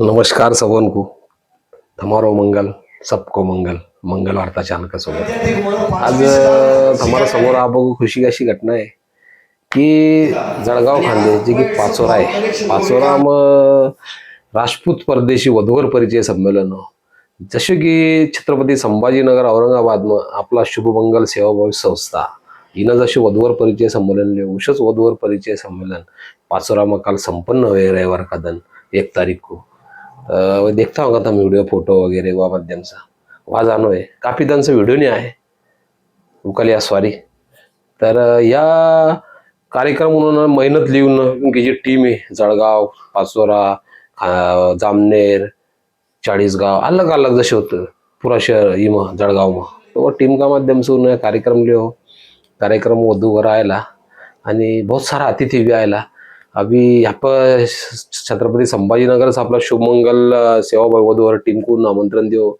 नमस्कार सबन को थमारो मंगल सबको मंगल मंगल वार्ता चालकासोबत आज थमारा समोर आबो खुशी अशी घटना आहे की जळगाव खांदे जे की पाचोरा आहे पाचोरा मग राजपूत परदेशी वधूवर परिचय संमेलन. जसे की छत्रपती संभाजीनगर औरंगाबादनं आपला शुभमंगल सेवाभावी संस्था. हिनं जसे वधूवर परिचय संमेलन लिहूशच वधूवर परिचय संमेलन पाचोरामा काल संपन्न होय रविवार कादन एक तारीख को. देखता होगा तुम वीडियो फोटो वगैरह हुआ माध्यम से वहाँ जानो है काफी आहे. उकल वीडियो या सॉरी तर या कार्यक्रम म्हणून मेहनत लिहून की जी टीम आहे जळगाव पाचोरा जामनेर चाळीसगाव अलग अलग जसे होतं. पुरा शहर इम जळगाव मग तो टीम का माध्यम से उन्होंने कार्यक्रम लिहो. कार्यक्रम वधूवर आयला आणि बहुत सारा अतिथी बी आयला. अभी यहाँ पर छत्रपति संभाजीनगर से आपला शुभमंगल सेवा भाई वधूवर आमंत्रण देऊ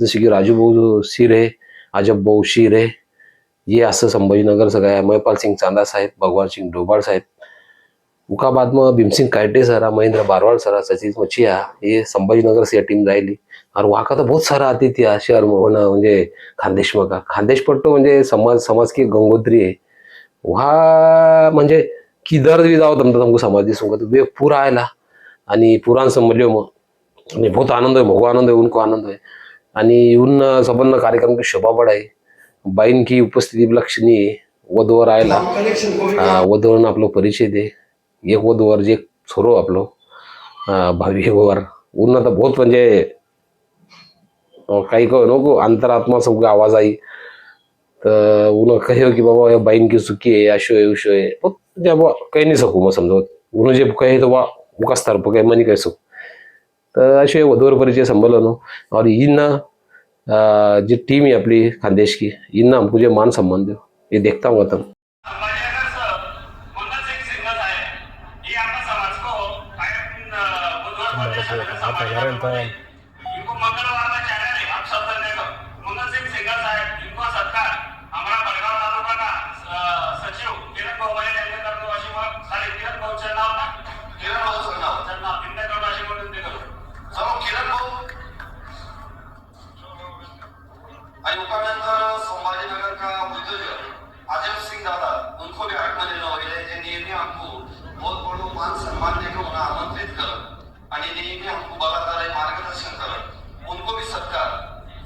जसे की राजूभाऊ शिरे अजब भाऊ शिरे ये असं संभाजीनगर सगळं आहे महिपाल सिंग चांदा साहेब भगवान सिंग डोबाळ साहेब। उका भीमसिंग कायटे सरा महेंद्र बारवाल सरा सचिन मचिया ये संभाजीनगर से टीम राहिली। अरे वाका तर बहुत सारा अतिथी शहर में म्हणजे खानदेश मका खानदेश पट्टो म्हणजे समाज समाज की गंगोत्री आहे। वा म्हणजे किधर जावं जाओ तुमकां समाज दी सुंगा तो वे आयला. आणि पुराण समजलो मग आणि बहुत आनंद आहे भगवान आनंद आहे उनको आनंद आहे आणि येऊन सबंध कार्यक्रम की शोभा पडाय. बाईन की उपस्थिती लक्षणी वधवर वधूवर आयला. अं, वधूवरनं आपलो परिचय दे. एक वधूवर जे छोरो आपलो. भावी वर उन्हा तर बहुत म्हणजे काही कहो नको. अंतरात्मा सगळं आवाज आई तर उन्हें कहो की बाबा बाईन की सुखी आहे अशो आहे उशो बहुत बहुत जब कह नहीं सकूँ मैं समझो उन्हें जब कहे तो वह उका स्तर पर कहे मैं नहीं कह सकूँ तर असे वधूवर परिचय संमेलन हो और इन जी टीम है अपनी खानदेश की इन हमको जो मान सम्मान दो ये देखता हूँ तब आणि उपानंतर संभाजीनगर का उद्योजक आज़म सिंह दादा उनको भी आठ महीने होइले जे हमको बहुत बड़ो मान सम्मान देकर उन्हें आमंत्रित कर हमको बलात्कार मार्गदर्शन कर उनको भी सत्कार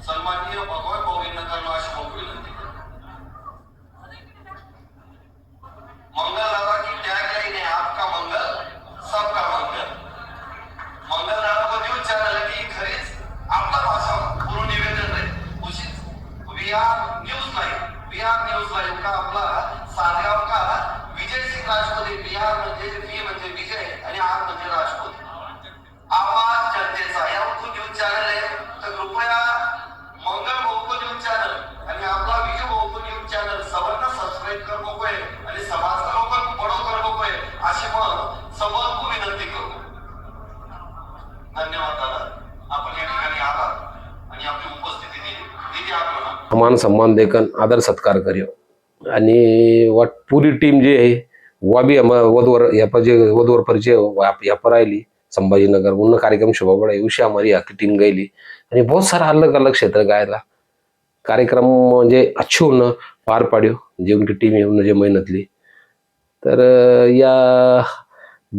सन्माननीय भगवान गोविंद करणं अशी मोठी विनंती मंगल दादा की टैगलाइन है आपका मंगल सबका R news live. Bihar R news live का आपला सातगाव का विजय सिंग राजपूत बिहार आर म्हणजे बी म्हणजे विजय आणि आर म्हणजे राजपूत. मान सम्मान देखन आदर सत्कार करियो. आणि वाट पुरी टीम जी आहे वा वधवर यापा वधूवर पर जे वधवर परिचय वा- यहाँ पर संभाजीनगर. पूर्ण कार्यक्रम शोभा बड़ा उशी हमारी आखी टीम गेली आणि बहुत सारा अलग अलग क्षेत्र गायला. कार्यक्रम म्हणजे अच्छे होणं पार पाड्यो. जे उनकी टीम येऊन जे मेहनतली. तर या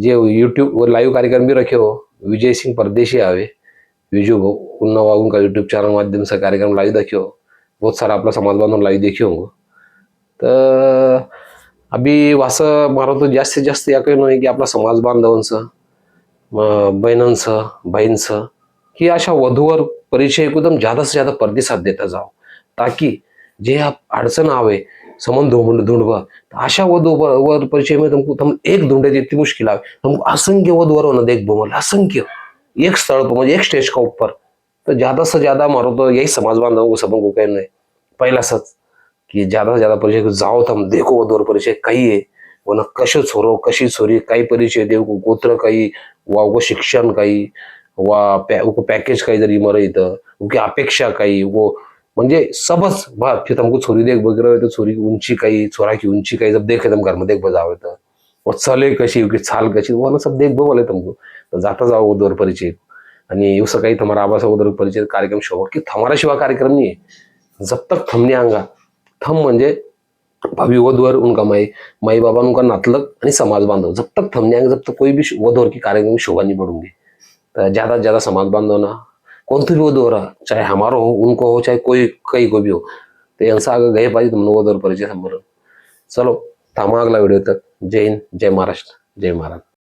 जे यूट्यूब लाईव्ह कार्यक्रम भी रखे हो. विजय सिंग परदेशी आवे. विजू भाऊ पुन्हा वागून का यूट्यूब चॅनल माध्यम से कार्यक्रम लाइव देखियो बहुत सारा अपना समाज बांधव लाइव देखियो होंगे तर अभी वासं मारो तो जास्तीत जास्त या काही नाही की आपला समाज बांधवांचं बहिणांचं भाईंचं की अशा वधूवर परिचय एकदम ज्यादा से ज्यादा प्रतिसाद देता जाओ ताकि जे आप अडचण आवे समन धुंड ढूंढवा तो अशा वधू वर वर परिचय में तुमको तुम एक ढूंढे इतकी मुश्किल आवे. तुमको असंख्य वधूवर होना देख बो असंख्य. एक स्थल पर म्हणजे एक स्टेज का ऊपर. तो ज्यादा से ज्यादा मारो तो यही समाज बांधव को सबको कहना है। पहला सच कि ज्यादा से ज्यादा परिचय जाओ तम देखो वधूवर परिचय काही आहे वना कशो छोरो कशी छोरी काही परिचय देऊ गोत्र काही वा उको शिक्षण काही वा पॅ उको पॅकेज काही जरी मर इथं उकी अपेक्षा काही वो म्हणजे सबच बा फिर तुमको छोरी देख वगैरे हो, तो छोरी की ऊंची काही छोरा की ऊंची काही जब देख एकदम घर में देख बजाव येतं वो चले कशी उकी छाल कशी वो ना सब देख बोले तुमको तर जाता जाओ वो दौर परिचय। आणि येऊ सकाळी हमारा आवास उधर कार्यक्रम शो की थमारा शिवा कार्यक्रम नहीं जब तक थमने अंगा थम म्हणजे भावी वधवर उनका माई माई बाबा उनका नातलग आणि समाज बांधव. जब तक थमने नहीं आएंगे जब तक कोई भी वधवर की कार्यक्रम शोभा नहीं बढ़ूंगी ज्यादा से ज्यादा समाज बांधव ना कौन सी भी वधू चाहे हमारो हो उनको हो चाहे कोई कहीं को भी हो तो यांचा आग गए पाहिजे तुमने वधवर परिचय संबंध चलो थांबा अगला व्हिडिओ तक. जय हिंद जय महाराष्ट्र जय महाराज.